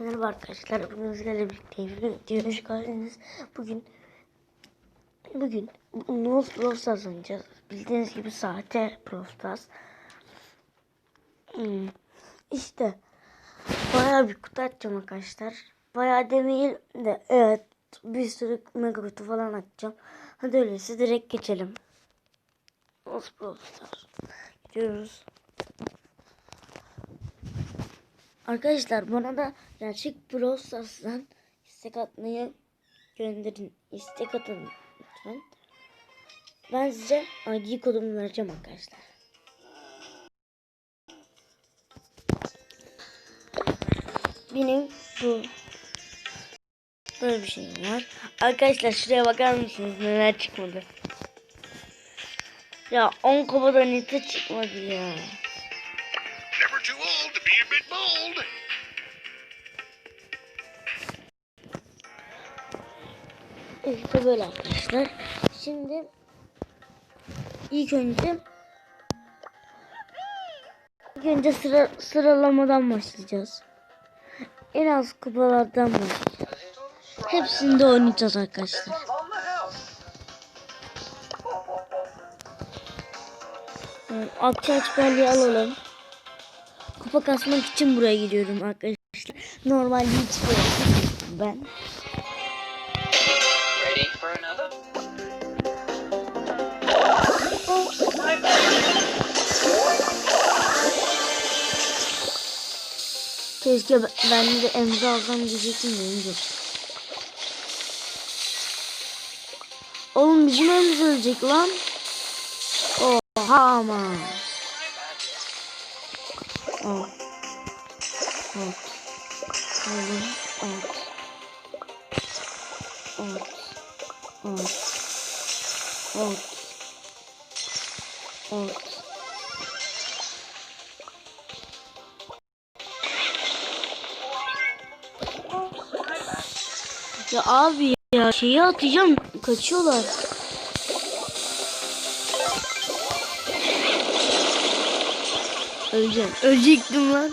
Merhaba arkadaşlar. Bugün sizlerle birlikte videoya hoş geldiniz. Bugün bugün No Brawl Stars oynayacağız. Bildiğiniz gibi saate Brawl. Hmm. İşte bayağı bir kutu açacağım arkadaşlar. Bayağı demeyelim de evet bir sürü mega kutu falan açacağım. Hadi öyleyse direkt geçelim. No Brawl. Gidiyoruz. Arkadaşlar bana da gerçek Brawl Stars'dan istek atmayı gönderin. İstek atın lütfen. Ben size ID kodumu vereceğim arkadaşlar. Benim bu böyle bir şey var. Arkadaşlar şuraya bakar mısınız neler çıkmadı. Ya 10 kovadan nete çıkmadı ya. İşte böyle arkadaşlar. Şimdi ilk önce ilk önce sıra, sıralamadan başlayacağız. En az kupalardan başlayacağız. Hepsinde oynayacağız arkadaşlar. Akça açberliği alalım. Kupa kasmak için buraya gidiyorum arkadaşlar. Normalde hiç ben. Ready for another? Keşke ben de emza alsam diyecektim de yok. Oğlum bizim emza ölecek lan. Oha ama. Al. Al. Oğlum al. Al. Al. Ya abi ya şeyi atacağım kaçıyorlar. Öleceğim. Ölecektim lan.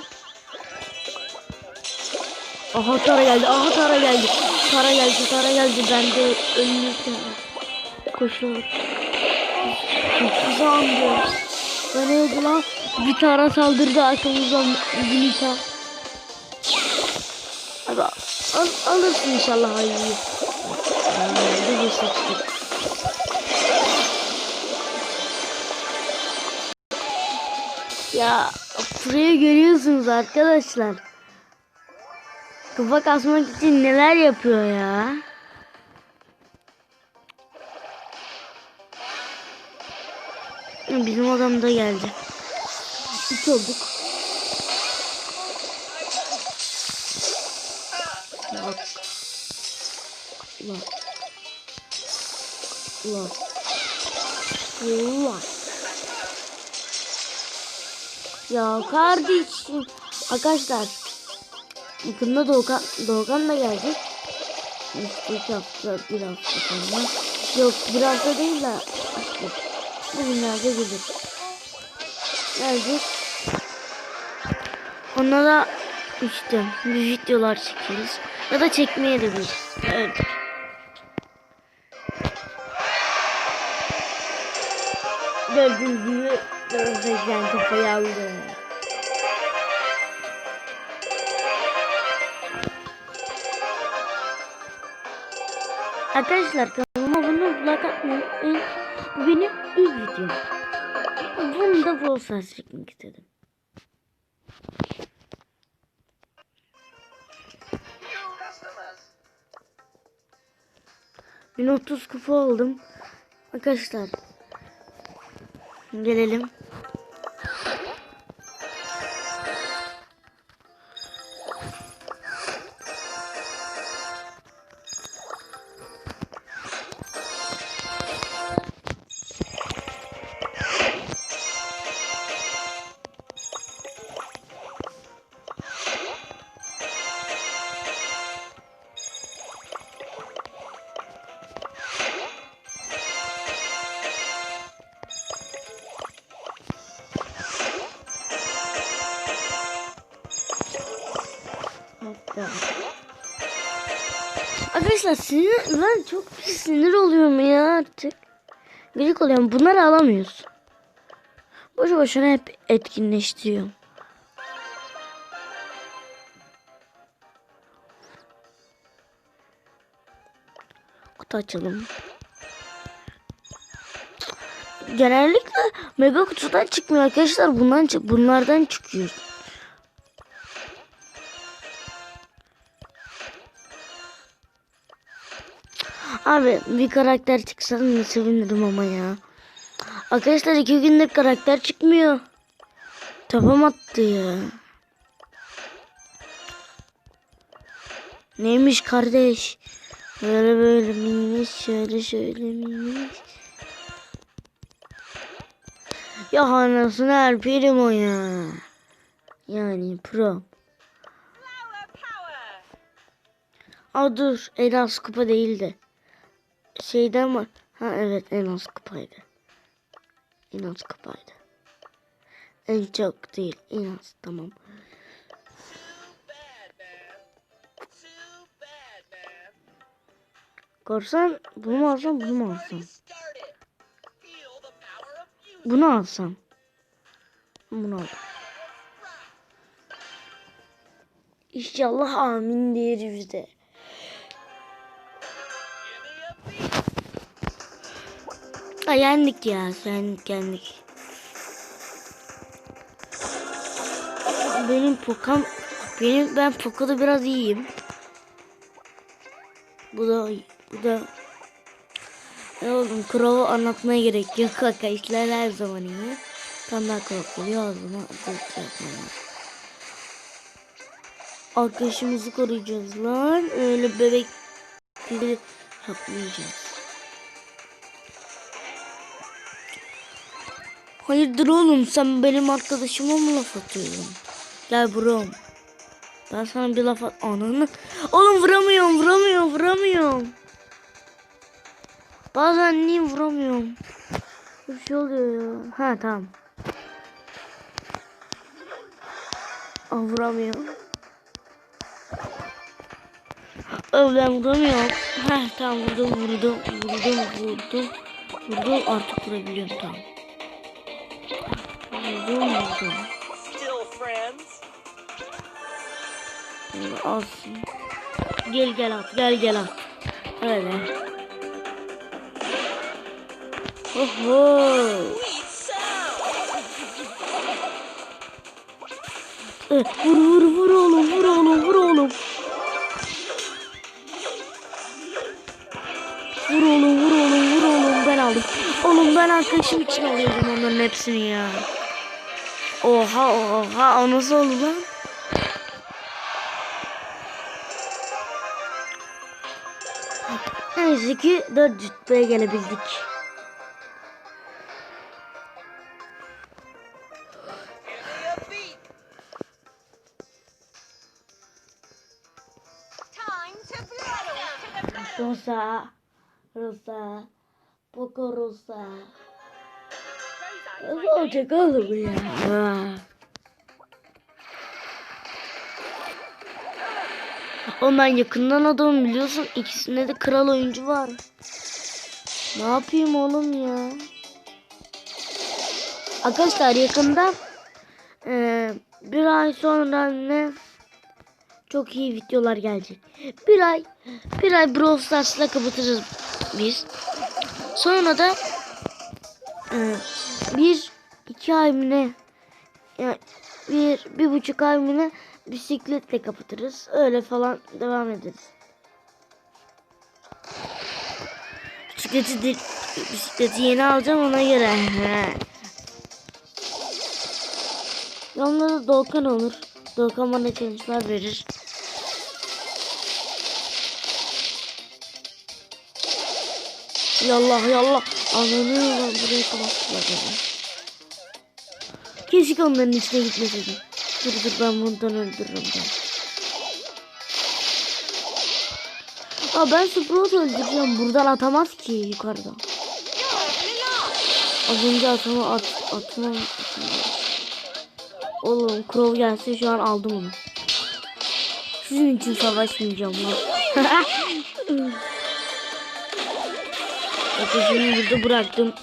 Aha Tara geldi. Aha Tara geldi. Tara geldi. Tara geldi. Ben de ölürken koşuyorum. Çok uzandı. Ben öldü lan. Bir Tara saldırdı arkamızdan. Zinita. Abi al, alırsın inşallah hayır. Bir bir seçtik. Ya burayı görüyorsunuz arkadaşlar. Kafa kasmak için neler yapıyor ya. Bizim adam da geldi. Üç olduk. Bak. Ulan. Ulan. Ulan. Ya kardeşim. Arkadaşlar. Yakında Doğukan, Doğukan da gelecek. İşte iki hafta, bir hafta sonra. Yok bir hafta değil de bugünlerde gelir. Gelecek. Ona da işte bir videolar çekeriz. Ya da çekmeye de biliriz. Evet. Gördüğünüz gibi Gözden kafayı aldı. Arkadaşlar kanalıma abone olup unutmayın. Benim ilk videom. Bunu da Brawl Stars çekmek istedim. Bin otuz kupa aldım. Arkadaşlar gelelim. Arkadaşlar sinir, ben çok sinir oluyorum ya artık. Gıcık oluyorum. Bunları alamıyoruz. Boşu boşuna hep etkinleştiriyorum. Kutu açalım. Genellikle mega kutudan çıkmıyor arkadaşlar. Bundan bunlardan çıkıyor. Abi bir karakter çıksa ne sevinirim ama ya. Arkadaşlar iki gündür karakter çıkmıyor. Tapam attı ya. Neymiş kardeş? Böyle böyle miymiş şöyle şöyle miymiş. Ya anasını erperim o ya. Yani pro. Aa dur en az kupa değildi. Şeyden var. Ha evet en az kupaydı. En az kupaydı. En çok değil en az tamam. Korsan bunu mu alsam bunu mu alsam? Bunu alsam. Bunu al. İnşallah amin deriz de. Yendik ya. Yendik yendik. Benim pokam benim ben pokada biraz iyiyim. Bu da bu da ne oğlum Crow'u anlatmaya gerek yok arkadaşlar her zaman iyi. Tam daha Crow geliyor o zaman bu yapmam Arkadaşımızı koruyacağız lan. Öyle bebek gibi yapmayacağız. Hayırdır oğlum sen benim arkadaşıma mı laf atıyorsun? Gel brom. Ben sana bir laf at. Ananı. Oğlum vuramıyorum vuramıyorum vuramıyorum. Bazen niye vuramıyorum? Bir şey oluyor ya. Ha tamam. Aa, vuramıyorum. Aa, ben vuramıyorum. Ha tamam vurdum vurdum vurdum vurdum. Vurdum artık vurabiliyorum tamam. Friends? Böyle alsın. Gel gel at gel gel at. Öyle. Oho. Eh, Vur vur vur oğlum vur oğlum vur oğlum. Vur oğlum vur oğlum vur oğlum ben aldım. Oğlum ben arkadaşım için alıyordum onların hepsini ya. Oha oha o nasıl oldu lan? Neyse ki 4 rütbeye gelebildik. Rosa, Rosa, Poco Rosa. Ne olacak oğlum ya? Ben yakından adamım biliyorsun. İkisinde de kral oyuncu var. Ne yapayım oğlum ya? Arkadaşlar yakında eee, bir ay sonra ne çok iyi videolar gelecek. Bir ay bir ay Brawl Stars'la kapatırız biz. Sonra da eee, bir iki ay mı ne? Yani bir bir buçuk ay mı ne bisikletle kapatırız. Öyle falan devam ederiz. Bisikleti de, bisikleti yeni alacağım ona göre. Yanında da Doğukan olur. Doğukan bana challenge'lar verir. Yallah yallah. Ananı lan buraya kapattılar beni. Keşke onların içine gitmeseydim. Dur dur ben bundan öldürürüm ben. Aa ben Sprout öldüreceğim. Buradan atamaz ki yukarıdan. Az önce atama at, atmam. Oğlum Crow gelse şu an aldım onu. Sizin için savaşmayacağım lan. Ateşimi burada bıraktım.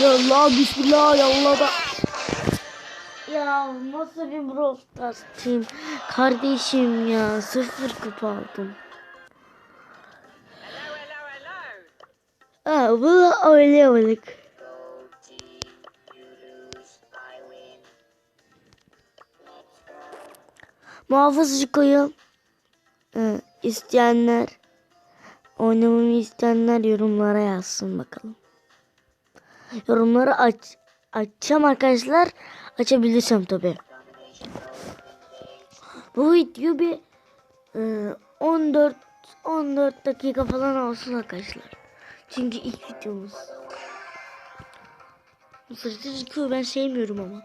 Yallah bismillah yallah da. Ya nasıl bir team? Kardeşim ya sıfır kupa aldım. Aa, bunu oynayamadık. Muhafızcı koyun. Ee, isteyenler oynamamı isteyenler yorumlara yazsın bakalım. Yorumları aç açacağım arkadaşlar. Açabilirsem tabi. Bu video bir e, 14 14 dakika falan olsun arkadaşlar. Çünkü ilk videomuz. Mısırcı çıkıyor ben sevmiyorum ama.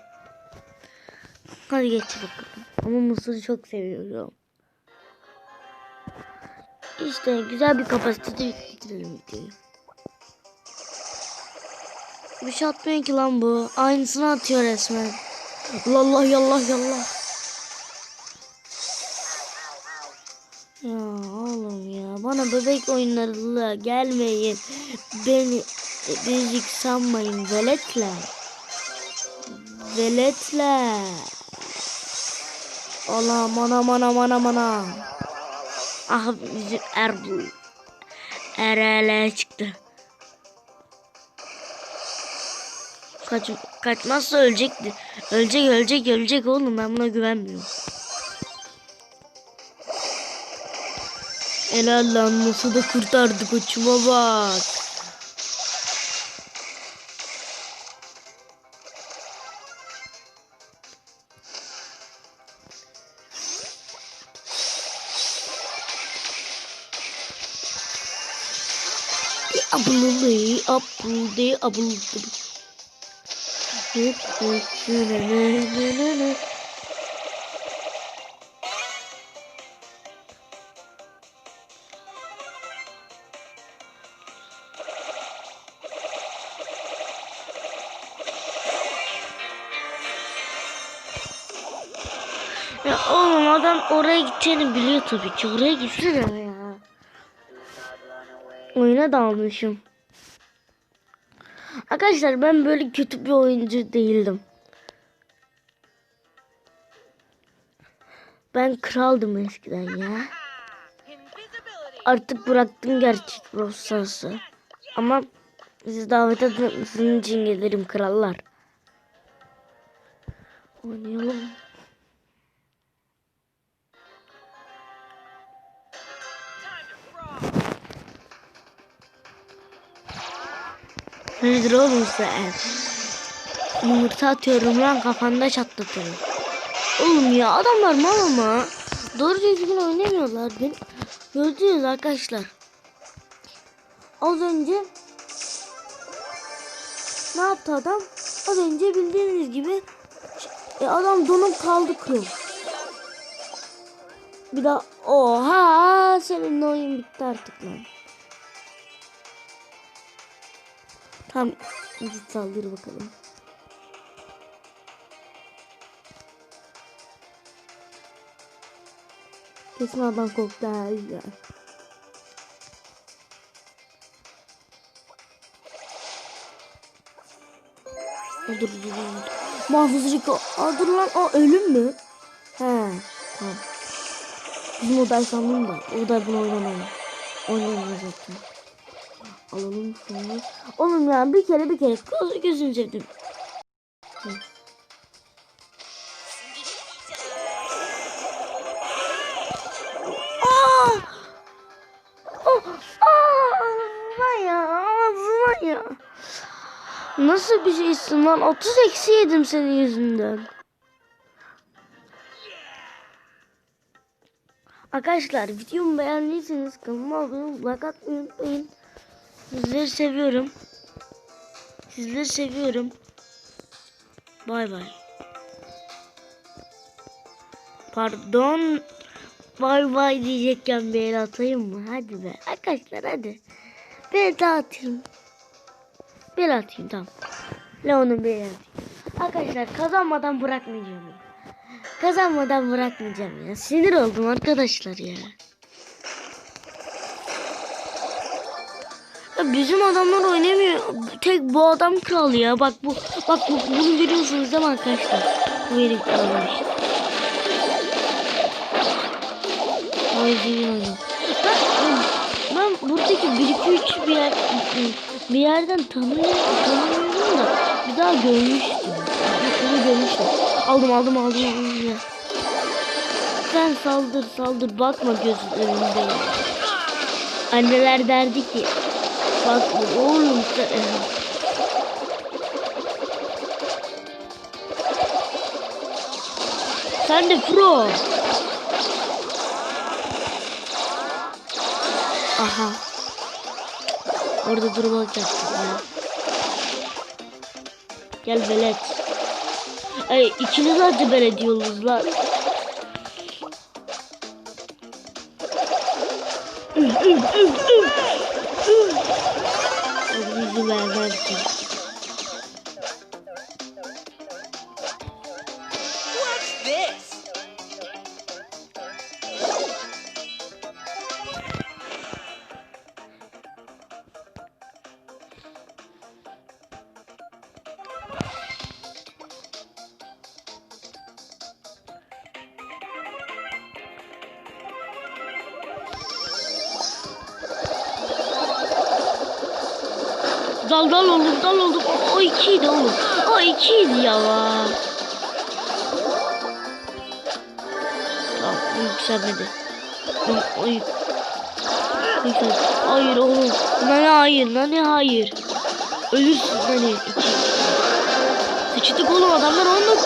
Hadi geç bakalım. Ama mısırı çok seviyorum. İşte güzel bir kapasitede bitirelim videoyu. Bir şey atmıyor ki lan bu. Aynısını atıyor resmen. Allah yallah yallah. Ya oğlum ya bana bebek oyunlarıyla gelmeyin. Beni bezik sanmayın veletler. Veletler. Anam anam anam anam anam. Ah bizim Erbil. Erele çıktı. Kaç, kaçmazsa ölecekti. Ölecek ölecek ölecek oğlum ben buna güvenmiyorum. Helal lan nasıl da kurtardı koçuma bak. Abululu, abulde, abulde. Ya oğlum adam oraya gideceğini biliyor tabii ki. Oraya gitsene ya. Oyuna dalmışım. Arkadaşlar ben böyle kötü bir oyuncu değildim. Ben kraldım eskiden ya. Artık bıraktım gerçek Brawl Stars'ı. Ama siz davet etmesinin için gelirim krallar. Oynayalım. Nedir oğlum sen? Yumurta atıyorum lan kafanda çatlatırım. Oğlum ya adamlar mal ama. Doğru düzgün oynamıyorlar. Ben gördünüz arkadaşlar. Az önce ne yaptı adam? Az önce bildiğiniz gibi e, adam donup kaldı kıl. Bir daha oha senin oyun bitti artık lan. Tam git saldır bakalım. Kesin adam korktu ha ya. Dur dur dur. dur. Mahfuzcuk o. Aa, dur lan o ölüm mü? He tamam. Bizim oday sandım da. Oday bunu oynamayın. Oynamayın zaten. Alalım şunu. Oğlum ya bir kere bir kere göz, gözünü sevdim. Ya, ağzına ya. Nasıl bir şeysin lan? 30 eksi yedim senin yüzünden. Arkadaşlar videomu beğendiyseniz kanalıma abone atmayı unutmayın. Sizleri seviyorum. Sizleri seviyorum. Bay bay. Pardon. Bay bay diyecekken bir el atayım mı? Hadi be. Arkadaşlar hadi. Bir daha atayım. Bir atayım tamam. Leon'un bir atayım. Arkadaşlar kazanmadan bırakmayacağım. Kazanmadan bırakmayacağım ya. Sinir oldum arkadaşlar ya. Ya bizim adamlar oynamıyor. Tek bu adam kral ya. Bak bu bak bu, bunu görüyorsunuz değil mi arkadaşlar? Bu benim kralım işte. Haydi. Ben, ben buradaki 1 2 3 bir yer bir yerden tanıyorum, tanımıyorum da bir daha görmüştüm. Kere görmüştüm. Aldım aldım aldım aldım ya. Sen saldır saldır bakma gözün önünde. Anneler derdi ki bak oğlum sen... Sen de pro. Aha. Orada durmak yaptım ya. Gel velet. Ay ikiniz acı velet diyorsunuz lan. Üf, üf, Dal dal oğlum dal oğlum. O ikiydi oğlum. O ikiydi ya. Tamam o yükselmedi. O, o yük... Yükseldi. Hayır oğlum. Nane hayır. Nane hayır. Ölürsün nane. Sıçtık oğlum adamlar 19.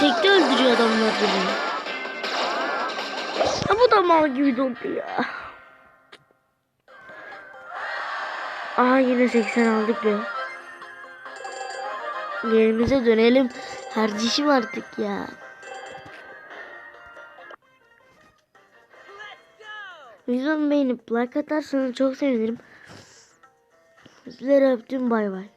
Tekte öldürüyor adamlar beni. Ha bu da mal gibi dondu ya. Aha yine 80 aldık be. Yerimize dönelim. Harcışım artık ya. Videomu beğenip like atarsanız çok sevinirim. Sizleri öptüm bay bay.